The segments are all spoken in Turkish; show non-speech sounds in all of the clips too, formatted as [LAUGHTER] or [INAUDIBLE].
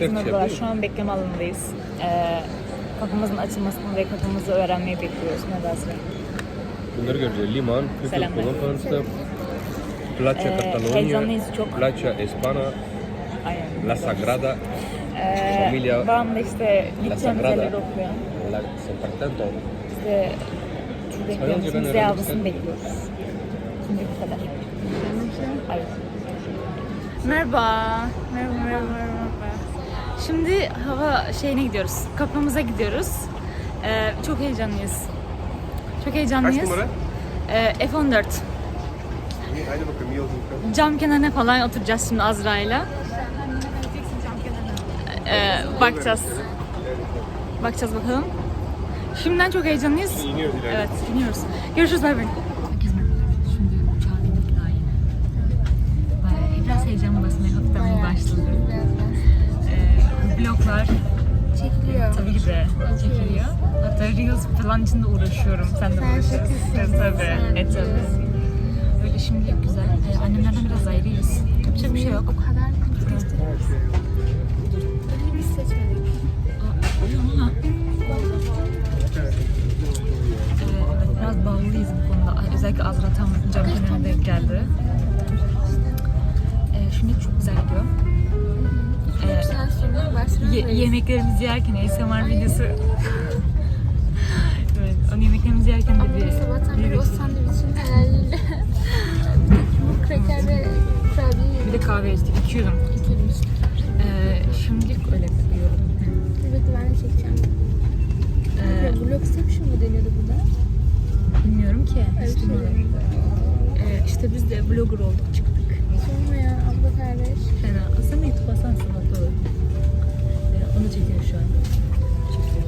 Merhabalar. Şu an bekleme alanındayız. Ee, kapımızın açılmasını ve kapımızı öğrenmeyi bekliyoruz. Ne dersin? Bunları göreceğiz. Liman, Kültür Selamlar. Konferansı, Plaça Ee, Catalunya, heyecanlıyız çok. Plaça Espana, Aynen. La Sagrada, Ee, Familia- Babam da işte gideceğimiz Sagrada. yerleri okuyor. La Santartanto. De şu bekliyoruz. ben öğrenmek bekliyoruz. Şimdi bu kadar. Merhaba. Merhaba, merhaba, merhaba. Şimdi hava şeyine gidiyoruz. Kapımıza gidiyoruz. Ee, çok heyecanlıyız. Çok heyecanlıyız. Ee, F14. Haydi bakalım iyi yolculuklar. Cam kenarına falan oturacağız şimdi Azra'yla. Ee, bakacağız. Bakacağız bakalım. Şimdiden çok heyecanlıyız. İniyoruz ileride. Evet, iniyoruz. Görüşürüz bay bay. Bloklar Çekiliyor. tabii ki de çekiliyor. Hatta Reels falan için de uğraşıyorum. Sen de uğraşıyorsun. Evet, tabii. E tabii. Böyle şimdilik güzel. Ee, annemlerden biraz ayrıyız. Yapacak bir şey yok. O kadar kötü Biz seçmedik. Aa, evet, biraz bağlıyız bu konuda. Özellikle Azra tam kenarına denk geldi. Ee, şimdi çok güzel gidiyor. Ee, sonra. Ye- yemeklerimizi yerken ASMR videosu. [LAUGHS] evet, onu yemeklerimizi yerken de Ama bir, sabahtan bir, beri o sandviçin hayaliyle bu kreker ve kurabiye bir de kahve içtik. İki yudum. yemiştik. Ee, şimdilik öyle. Dur bekle ben de çekeceğim. Ee, Ya Vlogception mu deniyordu burada? bilmiyorum ki. Bir şey deniyordu. Ee, işte biz de vlogger olduk çıktık. Sorma ya kardeş. Fena. Aslında YouTube'a sen sana doğru. Onu çekiyor şu an. Çekiyor.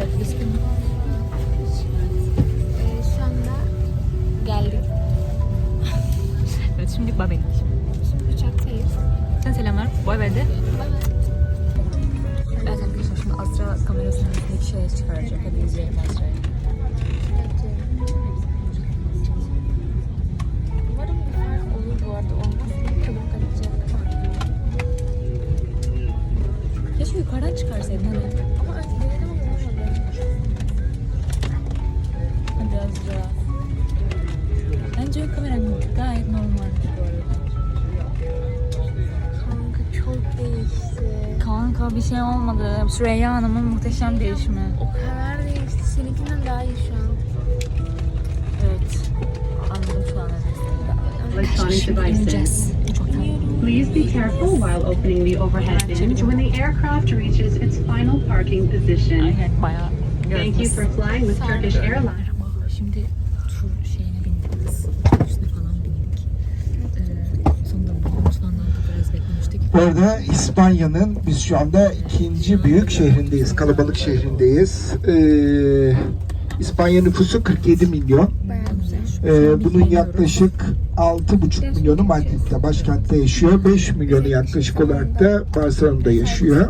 Evet, gün Ee, şu anda geldik. [LAUGHS] evet, şimdi bay. şimdi uçaktayız. Sen selam ver. Bay bay de. Evet arkadaşlar şimdi Azra kamerasının önündeki şeye çıkaracak. Hadi izleyelim Azra'yı. Şey olmadı. Süreyya Hanım'ın muhteşem değişimi. O kadar değişti. Seninkinden daha iyi şu an. Evet. Anladım şu an. electronic devices. Please be careful while opening the overhead bin when the aircraft reaches its final parking position. Bayağı Thank you for flying with Turkish Airlines. Şimdi tur şeyine bindik biz. Üstüne falan bindik. Ee, sonunda bulduğumuz falan aldık. Biraz beklemiştik. Bu arada İspanya'nın biz şu anda ikinci büyük şehrindeyiz, kalabalık şehrindeyiz. Ee, İspanya nüfusu 47 milyon. Ee, bunun yaklaşık 6,5 milyonu Madrid'de, başkentte yaşıyor. 5 milyonu yaklaşık olarak da Barcelona'da yaşıyor.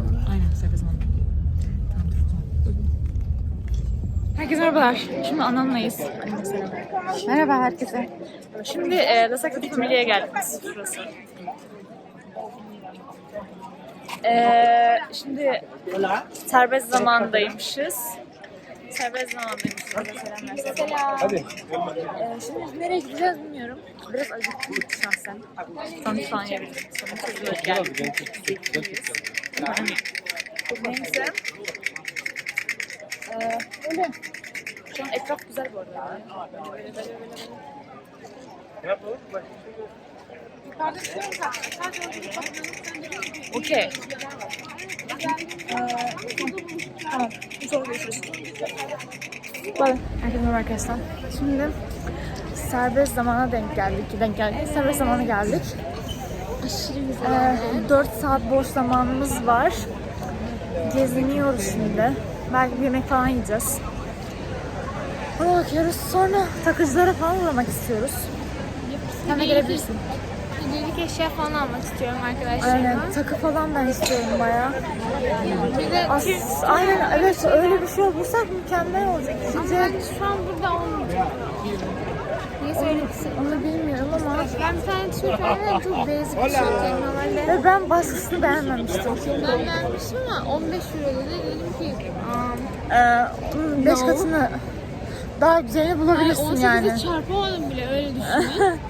Herkese merhabalar. Şimdi anamlayız. Merhaba herkese. Şimdi e, La Sagrada Familia'ya geldik biz şurası. E, şimdi serbest zamandaymışız. Serbest zamandaymışız. Selam. Hadi. E, şimdi biz nereye gideceğiz bilmiyorum. Biraz acıktım şahsen. Sandviç falan yiyebilirim. Sonra çocuklar geldik. Neyse. Ee, öyle. Şu an etraf güzel bu arada. Böyle böyle böyle böyle. Okey. Tamam. Sonra görüşürüz. Bye. Herkese merhaba arkadaşlar. Şimdi serbest zamana denk geldik. Denk geldik. Serbest zamana geldik. Aşırı güzel. Ee, 4 saat boş zamanımız var. Geziniyoruz şimdi. Belki bir yemek falan yiyeceğiz. Ona bakıyoruz. Sonra takıcılara falan uğramak istiyoruz. Sen de gelebilirsin. Eşya falan almak istiyorum arkadaşlarıma. Aynen. Takı falan ben istiyorum bayağı. Bir de As Türk- aynen evet öyle bir şey bulursak mükemmel olacak. Ama Sizce ben şu an burada olmayacağım. Hangisi öyle kısa? Onu bilmiyorum ama Ben bir tane tişört aldım çok basic bir tişört yani normalde. ve ben baskısını beğenmemiştim. Ben beğenmiştim ama 15 euro dedi. Dedim ki Ee, 5 No. katını daha güzelini yani bulabilirsin 18'e yani. çarpamadım bile öyle düşünün. [LAUGHS]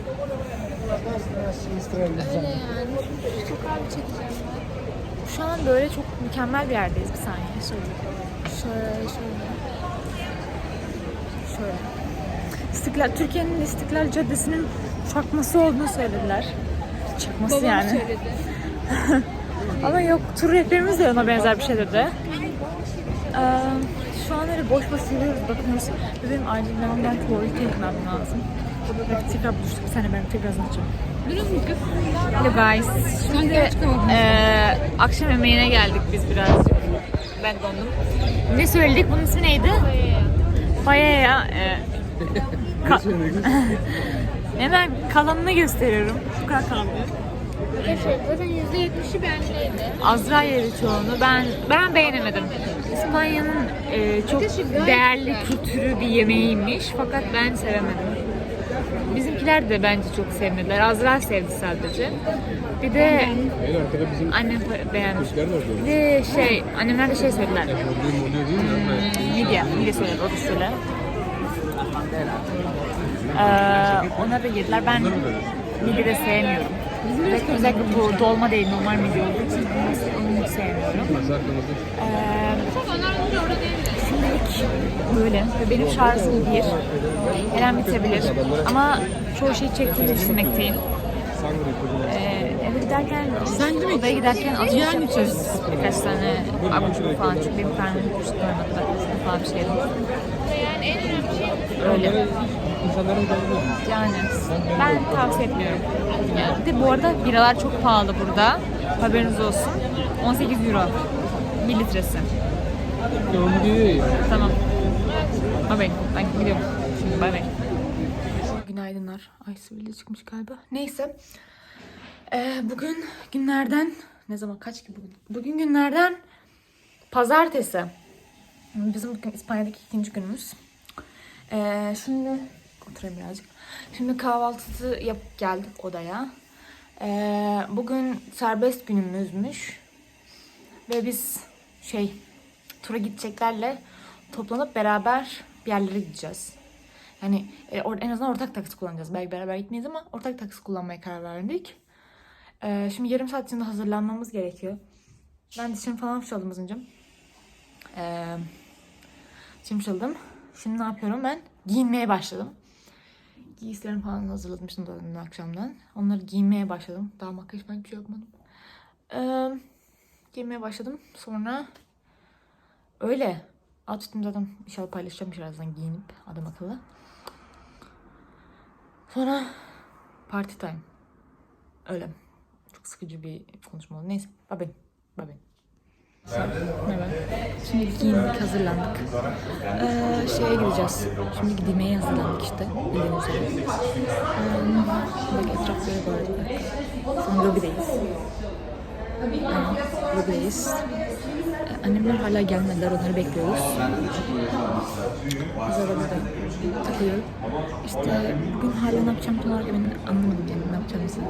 öyle yani. Çok abi çekeceğim ben. Şu an böyle çok mükemmel bir yerdeyiz. Bir saniye şöyle. Şöyle şöyle. Şöyle. İstiklal, Türkiye'nin İstiklal Caddesi'nin çakması olduğunu söylediler. Çakması Babam yani. söyledi. [LAUGHS] Ama yok tur rehberimiz de ona benzer bir şey dedi. Ee, şu an öyle boş boş yürüyoruz bakıyoruz. Ve benim acilen ben tuvalete gitmem lazım. Evet, tekrar buluştuk. Bir saniye ben tekrar açacağım. Hello guys. Şimdi eee akşam yemeğine geldik biz birazcık. Ben dondum. Ne söyledik? Bunun ismi neydi? Paella. Eee, ka- [LAUGHS] Hemen kalanını gösteriyorum. Bu kadar kaldı. Arkadaşlar zaten %70'i bendeydi. Azra yedi çoğunu. Ben ben beğenemedim. İspanya'nın e, çok değerli kültürü bir yemeğiymiş fakat ben sevemedim. Bizimkiler de bence çok sevmediler. Azra sevdi sadece. Bir de annem beğenmiş. Bir de şey, annemler de şey söylediler. Hmm, Midye, midye söyledi, o da söyle. Ee, onlar da yediler. Ben midye de sevmiyorum. Özellikle, özellikle bu dolma değil, normal midye olduğu için onu hiç sevmiyorum. Ee, Onlar önce orada değildi. Şimdilik böyle ve benim şarjım bir. Her an bitebilir. Ama çoğu şey çektiğini düşünmekteyim. Ee, eve giderken, sen odaya giderken alışveriş yapacağız. Birkaç tane abur falan. Çünkü benim karnım. Ben falan bir şey yedim. Yani en önemli şey Öyle. Yani ben tavsiye etmiyorum. Yani bir de bu arada biralar çok pahalı burada. Haberiniz olsun. 18 euro. 1 litresi. Onu diyor ya. Tamam. Bay. Ben gidiyorum. Şimdi bay bay. Günaydınlar. Ay sivilce çıkmış galiba. Neyse. Ee, bugün günlerden ne zaman kaç ki bugün? Bugün günlerden pazartesi. Bizim bugün İspanya'daki ikinci günümüz. Ee, şimdi oturayım birazcık. Şimdi kahvaltı yapıp geldik odaya. Ee, bugün serbest günümüzmüş. Ve biz şey tura gideceklerle toplanıp beraber bir yerlere gideceğiz. Yani e, en azından ortak taksi kullanacağız. Belki beraber gitmeyiz ama ortak taksi kullanmaya karar verdik. Ee, şimdi yarım saat içinde hazırlanmamız gerekiyor. Ben dişimi falan fırçaladım Azıncım. Ee, dişimi fırçaladım. Şimdi ne yapıyorum ben? Giyinmeye başladım. Giysilerimi falan hazırlamıştım da dün akşamdan. Onları giymeye başladım. Daha makyaj falan bir şey yapmadım. Ee, giymeye başladım. Sonra öyle. Outfitimi zaten inşallah paylaşacağım birazdan giyinip adam akıllı. Sonra party time. Öyle. Çok sıkıcı bir konuşma oldu. Neyse. Bye bye. Bye bye. Şimdi giyindik, hazırlandık. Ee, şeye gideceğiz. Şimdi gidilmeye hazırlandık işte. Bildiğiniz. Ee, bak etraf böyle bu arada. Lobideyiz. Lobideyiz. Ee, annemler hala gelmediler, onları bekliyoruz. Biz arada burada takılıyor. İşte bugün hala ne yapacağım tam olarak emin anlamadım yani ne yapacağımızı.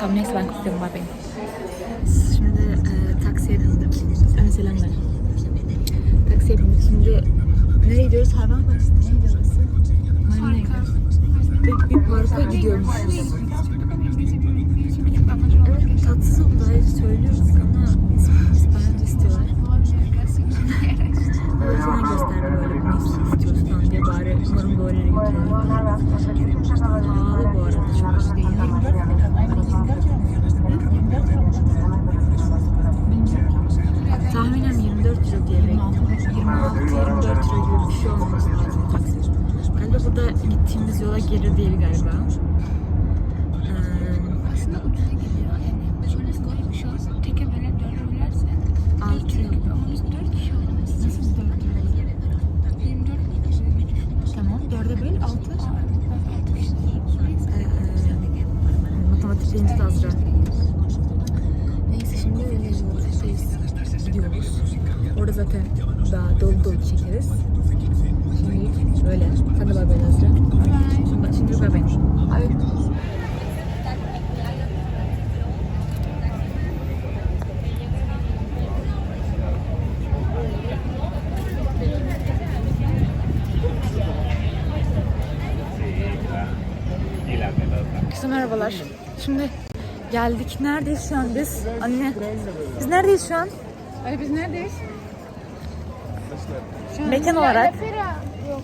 Tamam neyse ben kapatıyorum bay bay. Şimdi e, taksiye bindik. Anne selam ver. Taksiye bindik. Şimdi nereye gidiyoruz? Hayvan bahçesine. Nereye gidiyoruz? Gidiyormuşuz. Evet tatsız oldu. Hayır söylüyoruz ama İspanyolca istiyorlar. O yüzden gösterdi böyle bunu istiyoruz falan diye bari umarım doğru yere götürüyor. Pahalı bu arada çok hoş değil. Tahminen 24 euro diye bekliyorum. 26-24 euro gibi bir şey olması lazım. Galiba burada gittiğimiz yola geri değil galiba. Ee, aslında ucuza geliyor. Yani şöyle garip bir şey olsa teke böyle döndürürlerse Altı. 4 euro gibi ama biz 4 kişi olmamız. Nasıl 4 euro? 24 kişi. tamam. Dörde böl. Altı. 6 kişi. Ee, matematik deyince de Azra. Neyse şimdi yoldayız. Gidiyoruz. Orada zaten daha dolu dolu çekeriz. Şimdi böyle. Sen de bay bay Nazlı. Şimdi, şimdi bay bay. Herkese merhabalar. Şimdi geldik. Neredeyiz şu an biz? Anne. Biz neredeyiz şu an? Ay biz neredeyiz? Mekan olarak Yok.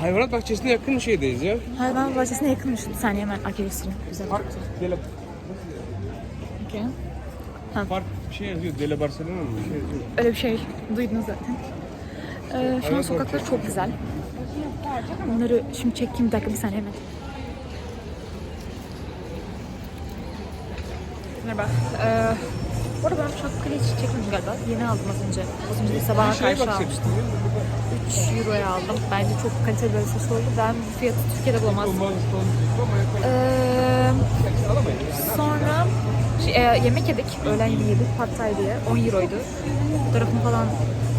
Hayvanat bahçesine yakın şeydeyiz ya. hayvan bahçesine yakınmış. Bir saniye hemen arkaya göstereyim. Güzel. Park Dele, Okey. park bir şey yazıyor. Dele Barcelona mı? Bir şey yazıyor. Öyle bir şey duydunuz zaten. Ee, şu an sokakları çok güzel. Onları şimdi çekeyim bir dakika bir saniye hemen. Merhaba. Ee, bu arada ben şapkayı hiç çekmedim galiba. Yeni aldım az önce. Az önce sabaha karşı almıştım. bakacaksın. 3 euroya aldım. Bence çok kaliteli bir saç oldu. Ben bu fiyatı Türkiye'de bulamazdım. Ee, sonra şey, e, yemek yedik. Öğlen yedik. Pad Thai diye. 10 euroydu. Fotoğrafını falan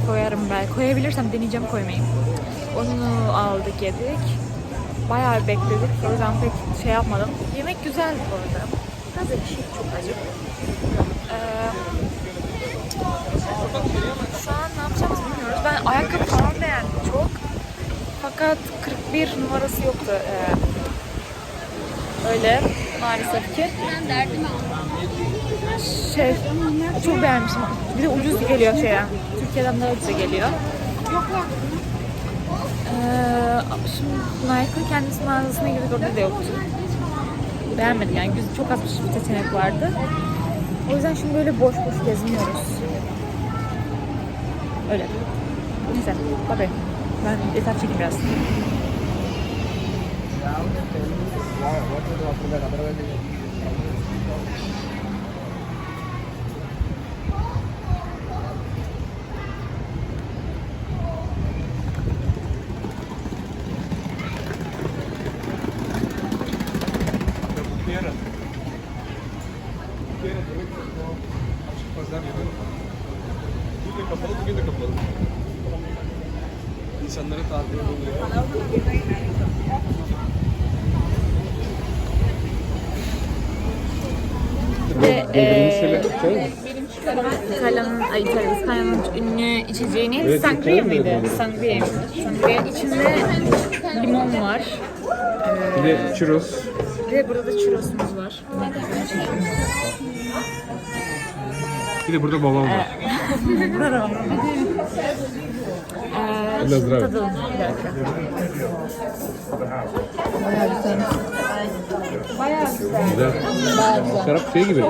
koyarım belki. Koyabilirsem deneyeceğim koymayı. Onu aldık yedik. Bayağı bekledik. O yüzden pek şey yapmadım. Yemek güzeldi bu arada. Biraz ekşi, çok acı. Ee, şu an ne yapacağımızı bilmiyoruz. Ben ayakkabı falan beğendim çok. Fakat 41 numarası yoktu. Ee, öyle maalesef ki. Ben derdimi. Şey, çok beğenmişim. Bir de ucuz geliyor şeye. Türkiye'den daha ucuza geliyor. Ee, şimdi Nike'ın kendisi mağazasına girdik orada da yoktu. Beğenmedim yani çok az bir seçenek vardı. O yüzden şimdi böyle boş boş geziniyoruz. Öyle. Neyse, bye. Ben etraf çekeyim biraz. Bir ara. Bir ara demek ki o açık pazar yeri. Bugün de kapalı, bugün de kapalı. İnsanlara tatil oluyor. Ee, şöyle İtalya'nın, ay İtalya, İspanya'nın ünlü içeceği neydi? Evet, Sangria mıydı? Sangria. Sangria. İçinde limon var. Bir de churros. Ve burada da churrosumuz var. Bir de burada babam var. Bravo. Eee, Biraz şimdi bravo. tadalım. Bir dakika. Güzel. Şarap şey gibi.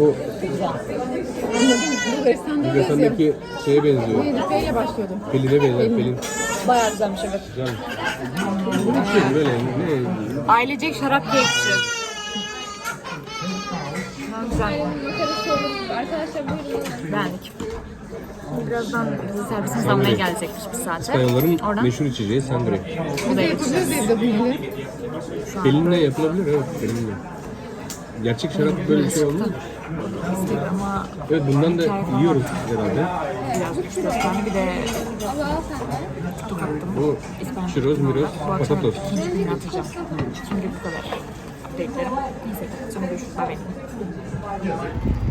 O Bulgaristan'daki şeye benziyor. Peyle başlıyordum. Pelin'e benzer. Pelin. Bayağı güzelmiş evet. Güzel. Bir şey böyle ne? Ailecek şarap keyifçi. Güzel. Arkadaşlar buyurun. Beğendik. Birazdan bizi servisimiz almaya gelecekmiş bir saate. İspanyolların Oradan meşhur içeceği sangria. bu da yapacağız. Pelin'le yapılabilir evet Pelin'le. Gerçek şarap böyle bir şey olmuş. İstek ama Evet bundan da yiyoruz herhalde. biraz tane bir de tutuk attım. Bu İspanyol Bu akşam patatos. ikinci günü atacağım. Şimdi bu kadar. Update'lerim. Neyse sonra görüşürüz. Bye bye.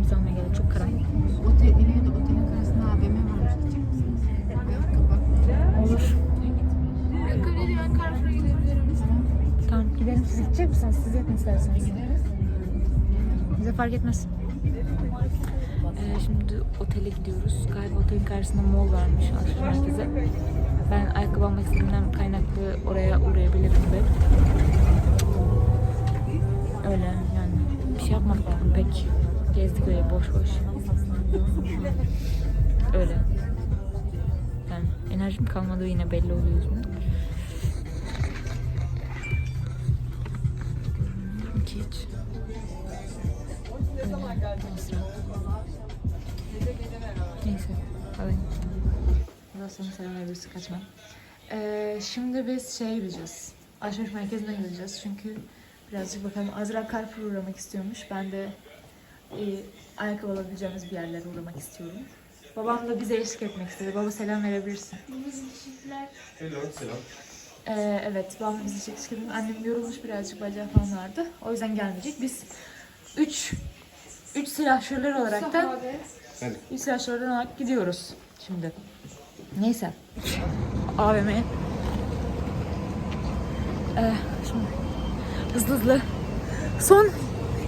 Bizi almaya geldi. Çok karanlık. Otel, ileride otelin karşısında AVM varmış. Gidecek. Olur. Değil ben. Tamam gidelim. Siz gidecek misiniz? Siz yapın isterseniz. Bize fark etmez. Ee, şimdi otele gidiyoruz. Galiba otelin karşısında mall varmış alışveriş merkezi. Ben ayakkabı almak istediğimden kaynaklı oraya uğrayabilirim de. Öyle şey yapmadık pek. Gezdik öyle boş boş. öyle. Yani enerjim kalmadığı yine belli oluyor yüzümden. İki hiç. Öyle. Neyse. Neyse. Alayım. Daha sonra selam verebilirsin kaçmam. Ee, şimdi biz şeye gideceğiz. Alışveriş merkezine gideceğiz çünkü birazcık bakalım Azra Carrefour uğramak istiyormuş. Ben de e, ayakkabı alabileceğimiz bir yerlere uğramak istiyorum. Babam da bize eşlik etmek istedi. Baba selam verebilirsin. Hello, selam. Ee, evet, babam bizi eşlik etti. Annem yorulmuş birazcık bacağı falan vardı. O yüzden gelmeyecek. Biz üç, üç silahşörler olaraktan Evet. üç silahşörler olarak gidiyoruz şimdi. Neyse. AVM'ye. Ee, şimdi hızlı hızlı. Son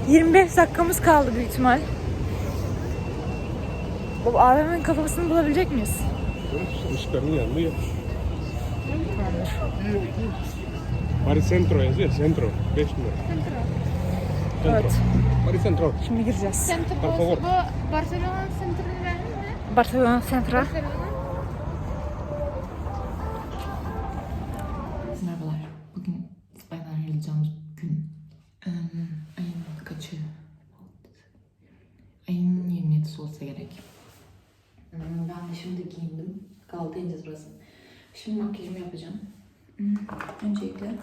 25 dakikamız kaldı büyük ihtimal. Baba AVM'nin kafasını bulabilecek miyiz? Işıkların yanında yok. Bari centro yazıyor, centro. 5 numara. Centro. Evet. Bari centro. Şimdi gireceğiz. Center Por favor. bu Barcelona mi? Barcelona Central. Barcelona. Merhabalar. Bugün İspanya'dan ayrılacağımız gün. Ee, ayın kaçı? Ayın 27'si olsa gerek. Hmm, Ben de şimdi giyindim. Kahvaltı ineceğiz burası. Şimdi makyajımı yapacağım. Hmm, Öncelikle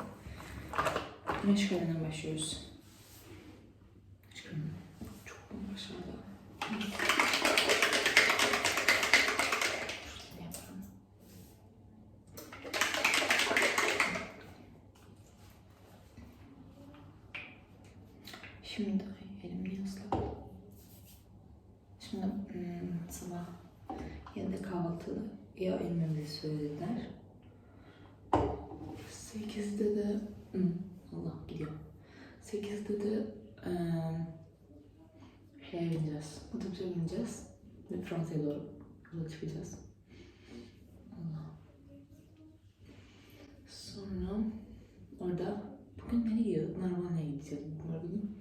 güneş kreminden başlıyoruz. Güneş kremi. Çok bomba aşağıda. Şöyle yapalım. Şimdi ay, elim niye ıslak? Şimdi hmm, sabah yine kahvaltıda ya inmemizi söylediler. Sekizde de hmm, Allah gidiyor. Sekizde de eee şeye bineceğiz. Otobüse bineceğiz. Ve Fransa'ya doğru yola çıkacağız. Allah. Sonra orada bugün nereye gidiyor? Narvana'ya gideceğiz. Bunlar bugün.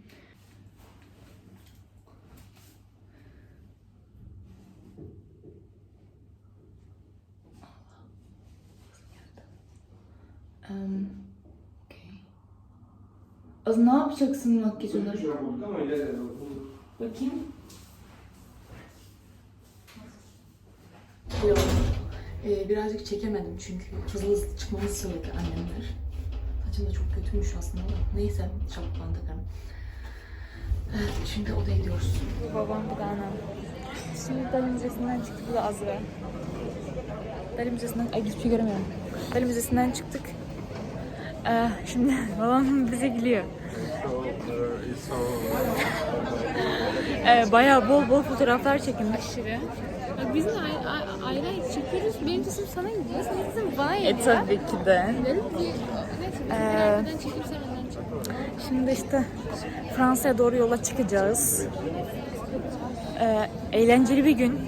Um, okay. Az ne yapacaksın makyajını? Bakayım. Yok. Ee, birazcık çekemedim çünkü hızlı hızlı çıkmamız söyledi annemler. Saçım da çok kötüymüş aslında ama neyse şapkadan takarım. Evet, şimdi odaya gidiyoruz. Bu babam bu da anam. Şimdi Dali Müzesi'nden çıktık. Bu da Azra. Dali Müzesi'nden... Ay hiçbir şey göremiyorum. Dali Müzesi'nden çıktık. Ee, şimdi [LAUGHS] babam bize gülüyor. Ee, bayağı bol bol fotoğraflar çekindik. Aşırı. Bak biz de ayrı ayrı, çekiyoruz. Benim sesim sana gidiyor. Senin sesin bana geliyor. E tabii ki de. Ee. Şimdi işte Fransa'ya doğru yola çıkacağız. Ee, eğlenceli bir gün.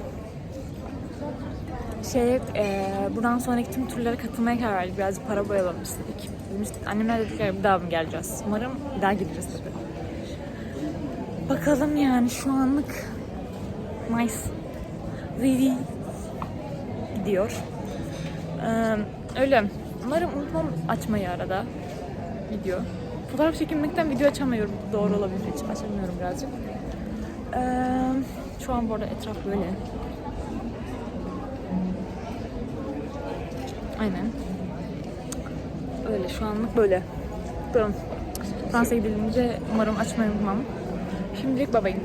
Şey, e, buradan sonraki tüm turlara katılmaya karar verdik. Birazcık para boyayalım istedik. Demiştik, annemler dedikler bir daha mı geleceğiz? Umarım bir daha geliriz tabii. Bakalım yani şu anlık nice. Vivi gidiyor. Ee, öyle. Umarım unutmam açmayı arada video. Fotoğraf çekinmekten video açamıyorum. Doğru olabilir. Hiç açamıyorum birazcık. Ee, şu an bu arada etraf böyle. Aynen. Öyle şu anlık böyle. Bakalım. Fransa'ya gidilince umarım açmayı unutmam. Şimdilik babayım.